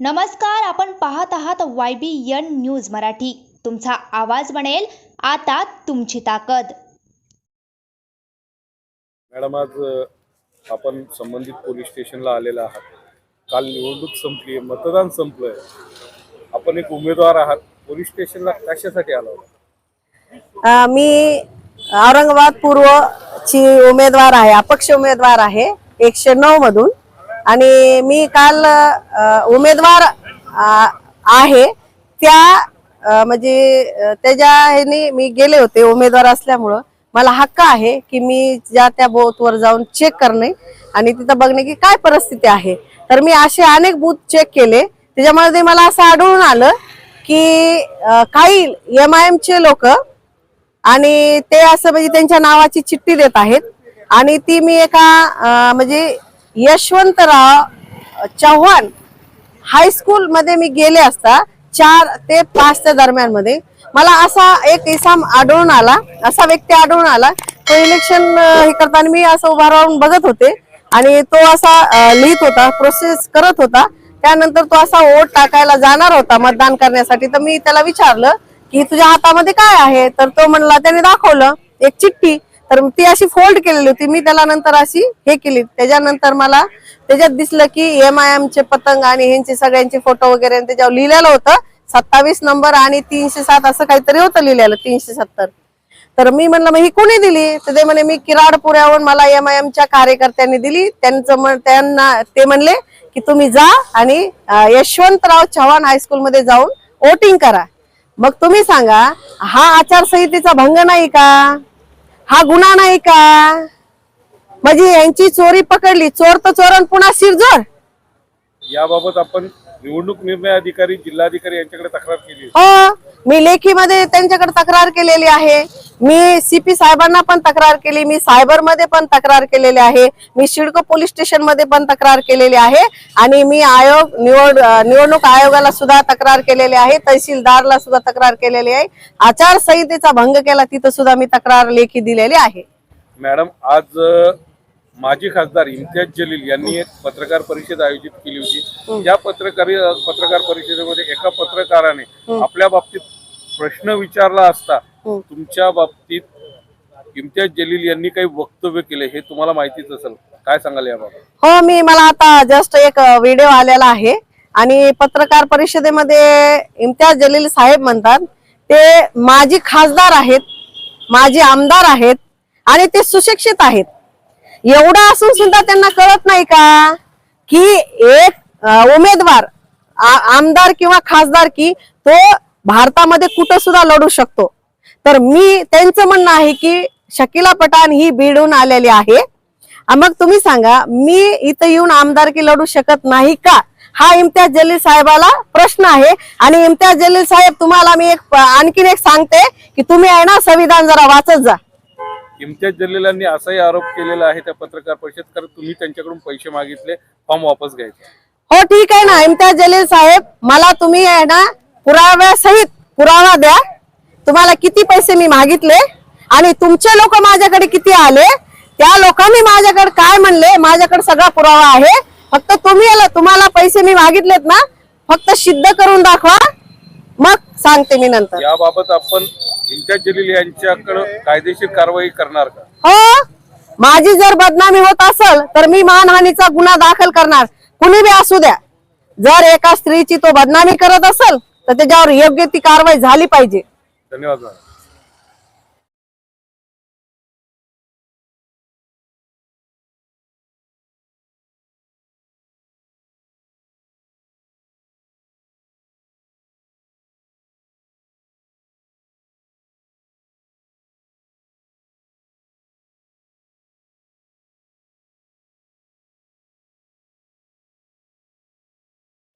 नमस्कार आपण पाहत आहात Y B N news Marathi. तुमचा आवाज बनेल आता तुमची ताकद. मॅडम आज आपण संबंधित पोलीस स्टेशनला आलेला आहात. काल निवडणूक संपली आहे मतदान संपलंय. आपण एक उमेदवार आहात. पोलीस स्टेशनला कशासाठी आला होता? अ, मी औरंगाबाद पूर्वची उमेदवार आहे अपक्ष उमेदवार आहे एकशे नऊ मधून. आणि मी काल उमेदवार आहे. त्या म्हणजे त्याच्या ह्याने मी गेले होते उमेदवार असल्यामुळं. मला हक्क आहे की मी ज्या त्या बोथवर जाऊन चेक करणे आणि तिथं बघणे की काय परिस्थिती आहे. तर मी असे अनेक बूथ चेक केले. त्याच्यामध्ये मला असं आढळून आलं की काही एम आय एमचे लोक आणि ते असं म्हणजे त्यांच्या नावाची चिठ्ठी देत आहेत. आणि ती मी एका म्हणजे यशवंतराव चव्हाण हायस्कूल मध्ये मी गेले असता चार ते पाचच्या दरम्यानमध्ये मला असा एक इसाम आढळून आला असा व्यक्ती आढळून आला. तो इलेक्शन हे करताना मी असं उभा राहून बघत होते आणि तो असा लिहित होता प्रोसेस करत होता. त्यानंतर तो असा वोट टाकायला जाणार होता मतदान करण्यासाठी. तर मी त्याला विचारलं की तुझ्या हातामध्ये काय आहे? तर तो म्हणला त्याने दाखवलं एक चिठ्ठी. तर ती अशी फोल्ड केलेली होती. मी त्याला नंतर अशी हे केली. त्याच्यानंतर मला त्याच्यात दिसलं की एम आय एम चे पतंग आणि ह्यांचे सगळ्यांचे फोटो वगैरे आणि त्याच्यावर लिहिलेलं होतं. सत्तावीस नंबर आणि तीनशे सात असं काहीतरी होतं लिहिलेलं तीनशे सत्तर. तर मी म्हणलं मग ही कोणी दिली? तर ते म्हणे मी किराड मला एम आय च्या कार्यकर्त्यांनी दिली. त्यांचं म्हण- त्यांना ते म्हणले की तुम्ही जा आणि यशवंतराव चव्हाण हायस्कूलमध्ये जाऊन वोटिंग करा. मग तुम्ही सांगा हा आचारसंहितेचा भंग नाही का? हा गुन्हा नाही का? म्हणजे यांची चोरी पकडली चोर तर चोरण पुन्हा शिरजोर. याबाबत आपण निवडणूक निर्णय अधिकारी जिल्हाधिकारी यांच्याकडे तक्रार केली. हो मी लेखीमध्ये त्यांच्याकडे तक्रार केलेली आहे. मी सीपी साहेबांना पण तक्रार केली मी सायबरमध्ये पण तक्रार केलेली आहे मी शिडको पोलीस स्टेशनमध्ये पण तक्रार केलेली आहे आणि मी आयोग निवड निवडणूक आयोगाला सुद्धा तक्रार केलेली आहे तहसीलदारला सुद्धा तक्रार केलेली आहे. आचारसंहितेचा भंग केला तिथं सुद्धा मी तक्रार लेखी दिलेली आहे. मॅडम आज माजी खासदार इम्तियाज जलील यांनी एक पत्रकार परिषद आयोजित केली होती. या पत्रकार पत्रकार परिषदेमध्ये एका पत्रकाराने आपल्या बाबतीत प्रश्न विचारला असता. तुमच्या बाबतीत इम्तियाज जलील यांनी काही वक्तव्य केले हे तुम्हाला माहितीच असेल. काय सांगाल याबाबत हो मी मला आता जस्ट एक व्हिडिओ आलेला आहे. आणि पत्रकार परिषदेमध्ये इम्तियाज जलील साहेब म्हणतात ते माजी खासदार आहेत माजी आमदार आहेत आणि ते सुशिक्षित आहेत. एवढं असून सुद्धा त्यांना कळत नाही का? की एक उमेदवार आमदार किंवा खासदार की तो भारतामध्ये कुठं सुद्धा लढू शकतो. तर मी त्यांचं म्हणणं आहे की शकिला पठाण ही भिडून आलेली आहे. मग तुम्ही सांगा मी इथं येऊन आमदारकी लढू शकत नाही का? हा इम्तियाज जलील साहेबाला प्रश्न आहे. आणि इम्तियाज जलील साहेब तुम्हाला मी एक आणखीन एक सांगते की तुम्ही आहे ना संविधान जरा वाचत जा. इम्तियाज जलील असाही आरोप केलेला आहे त्या पत्रकार परिषदेत कारण तुम्ही त्यांच्याकडून पैसे मागितले फॉर्म वापस घ्यायचे. हो ठीक आहे ना इम्तियाज जलील साहेब मला तुम्ही आहे ना पुराव्यासहित पुरावा द्या. तुम्हाला किती पैसे मी मागितले आणि तुमचे लोक माझ्याकडे किती आले? त्या लोकांनी माझ्याकडे काय म्हणले? माझ्याकडे सगळा पुरावा आहे. फक्त तुम्ही याला तुम्हाला पैसे मी मागितलेत ना फक्त सिद्ध करून दाखवा. मग सांगते मी नंतर. याबाबत आपण इम्तियाज जलील यांच्याकडे कायदेशीर कारवाई करणार का? हो? माझी जर बदनामी होत असेल तर मी मानहानीचा गुन्हा दाखल करणार. कुणी बी असू द्या. जर एका स्त्रीची तो बदनामी करत असेल तर त्याच्यावर योग्य ती कारवाई झाली पाहिजे. धन्यवाद मॅडम.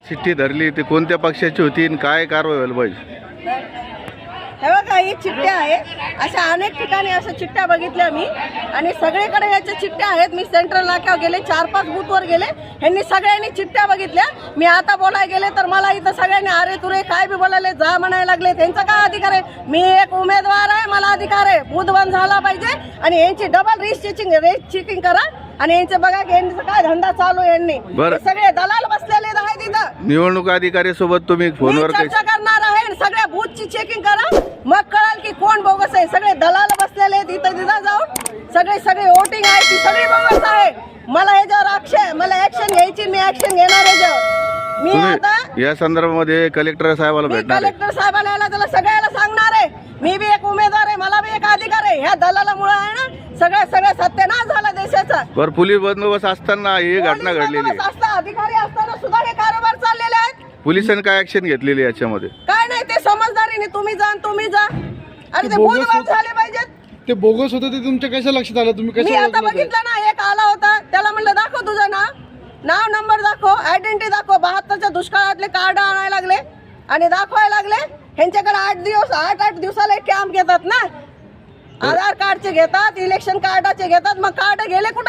चिठ्ठी धरली ती कोणत्या पक्षाची होती आणि काय कारवाई व्हायला पाहिजे? हे बघा ही चिठ्ठ्या आहे. अशा अनेक ठिकाणी अशा चिठ्ठ्या बघितल्या मी. आणि सगळीकडे याच्या चिठ्ठ्या आहेत. मी सेंट्रल नाक्यावर गेले चार पाच बूथवर गेले. ह्यांनी सगळ्यांनी चिठ्ठ्या बघितल्या. मी आता बोलायला गेले तर मला इथं सगळ्यांनी अरे तुरे काय बी बोलायले जा म्हणायला लागले. त्यांचा काय अधिकार आहे? मी एक उमेदवार आहे मला अधिकार आहे. बूथ बंद झाला पाहिजे. आणि यांची डबल रिच चेकिंग रेस चेकिंग करा. आणि यांचे बघा की यांचा काय धंदा चालू आहे यांनी. बरं. हे सगळे दलाल बसलेले आहेत तिथं निवडणूक अधिकारी सोबत तुम्ही मी फोनवर काही चर्चा करणार आहे सगळ्या बूथची चेकिंग करा. मग कळाल की कोण बोगस आहे. सगळे दलाल बसलेले आहेत इथं तिथं जाऊन. सगळे सगळे वोटिंग आहे ती सगळी बोगस आहे. मला याच्यावर अक्षय मला ऍक्शन घ्यायची मी ऍक्शन घेणार याच्यावर मी आता तुम्ही या संदर्भामध्ये कलेक्टर साहेबाला मी भेटणार आहे. कलेक्टर साहेबांना त्याला सगळ्याला सांगणार आहे. मी बी एक उमेदवार आहे मला बी एक अधिकार आहे. ह्या दलालामुळे आहे ना सगळ्या सगळ्या सत्यानाश झाला देशाचा. बरं पोलीस बंदोबस्त असताना ही घटना पोलीस घडलेली आहे. बंदोबस्त असता अधिकारी असताना सुद्धा हे आहेत पोलिसांनी काय ऍक्शन घेतलेली याच्यामध्ये? काय नाही ते समजदारीने तुम्ही जा आणि तुम्ही जा. अरे ते ते बोगस बोलबाग होत- झाले पाहिजेत. ते बोगस होतं ते तुमच्या कशा लक्षात आलं? तुम्ही मी कशा आता? बघितलं ना एक आला होता. त्याला म्हणलं दाखव तुझं नाव. नाव नंबर दाखव. आयडेंटिटी दाखव. बहात्तरच्या दुष्काळातले कार्ड आणायला लागले आणि दाखवायला लागले. ह्यांच्याकडे आठ दिवस आठ आठ दिवसाला एक कॅम्प घेतात ना. आधार कार्डचे घेतात इलेक्शन कार्डाचे घेतात. मग कार्ड गेले कुठे?